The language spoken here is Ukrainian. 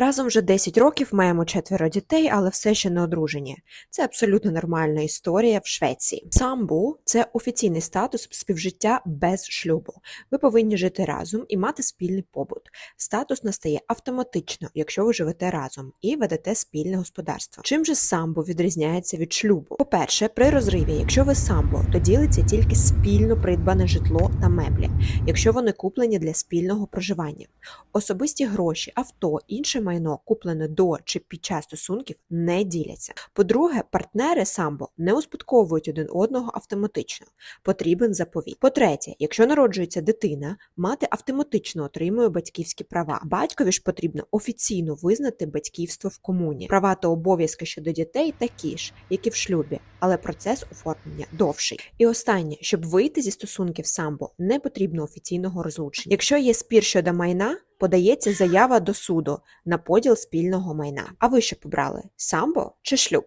Разом вже 10 років маємо четверо дітей, але все ще не одружені. Це абсолютно нормальна історія в Швеції. Самбу це офіційний статус співжиття без шлюбу. Ви повинні жити разом і мати спільний побут. Статус настає автоматично, якщо ви живете разом і ведете спільне господарство. Чим же самбо відрізняється від шлюбу? По-перше, при розриві, якщо ви самбо, то ділиться тільки спільно придбане житло та меблі, якщо вони куплені для спільного проживання. Особисті гроші, авто, інше майно, куплене до чи під час стосунків, не діляться. По-друге, партнери самбо не успадковують один одного автоматично. Потрібен заповіт. По-третє, якщо народжується дитина, мати автоматично отримує батьківські права. Батькові ж потрібно офіційно визнати батьківство в комуні. Права та обов'язки щодо дітей такі ж, як і в шлюбі, але процес оформлення довший. І останнє, щоб вийти зі стосунків самбо, не потрібно офіційного розлучення. Якщо є спір щодо майна, подається заява до суду на поділ спільного майна. А ви що побрали? Самбо чи шлюб?